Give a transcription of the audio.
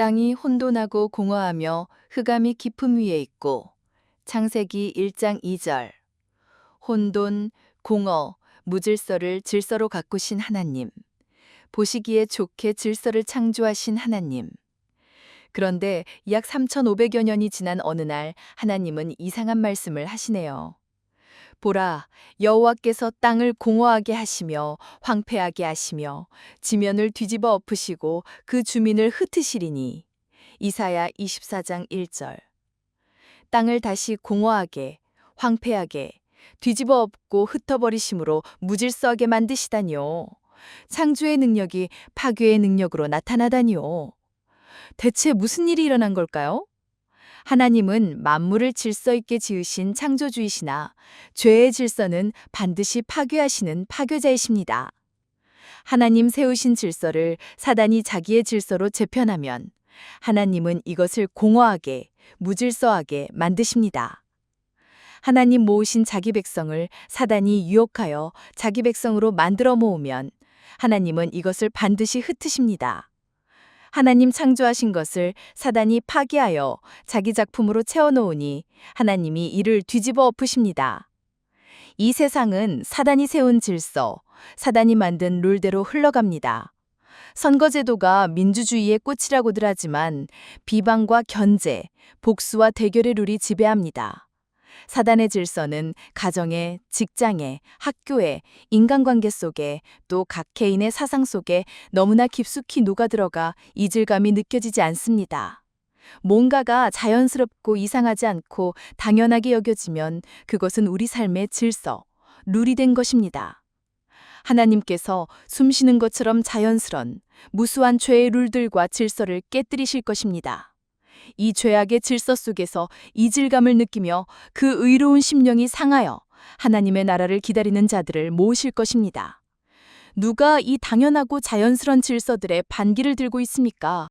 땅이 혼돈하고 공허하며 흑암이 깊음 위에 있고 창세기 1장 2절. 혼돈, 공허, 무질서를 질서로 가꾸신 하나님. 보시기에 좋게 질서를 창조하신 하나님. 그런데 약 3,500여 년이 지난 어느 날 하나님은 이상한 말씀을 하시네요. 보라, 여호와께서 땅을 공허하게 하시며 황폐하게 하시며 지면을 뒤집어 엎으시고 그 주민을 흩으시리니. 이사야 24장 1절. 땅을 다시 공허하게, 황폐하게, 뒤집어 엎고 흩어버리심으로 무질서하게 만드시다니요. 창조의 능력이 파괴의 능력으로 나타나다니요. 대체 무슨 일이 일어난 걸까요? 하나님은 만물을 질서 있게 지으신 창조주이시나 죄의 질서는 반드시 파괴하시는 파괴자이십니다. 하나님 세우신 질서를 사단이 자기의 질서로 재편하면 하나님은 이것을 공허하게, 무질서하게 만드십니다. 하나님 모으신 자기 백성을 사단이 유혹하여 자기 백성으로 만들어 모으면 하나님은 이것을 반드시 흩으십니다. 하나님 창조하신 것을 사단이 파괴하여 자기 작품으로 채워놓으니 하나님이 이를 뒤집어 엎으십니다. 이 세상은 사단이 세운 질서, 사단이 만든 룰대로 흘러갑니다. 선거제도가 민주주의의 꽃이라고들 하지만 비방과 견제, 복수와 대결의 룰이 지배합니다. 사단의 질서는 가정에, 직장에, 학교에, 인간관계 속에 또 각 개인의 사상 속에 너무나 깊숙이 녹아들어가 이질감이 느껴지지 않습니다. 뭔가가 자연스럽고 이상하지 않고 당연하게 여겨지면 그것은 우리 삶의 질서, 룰이 된 것입니다. 하나님께서 숨 쉬는 것처럼 자연스런 무수한 죄의 룰들과 질서를 깨뜨리실 것입니다. 이 죄악의 질서 속에서 이질감을 느끼며 그 의로운 심령이 상하여 하나님의 나라를 기다리는 자들을 모으실 것입니다. 누가 이 당연하고 자연스런 질서들의 반기를 들고 있습니까?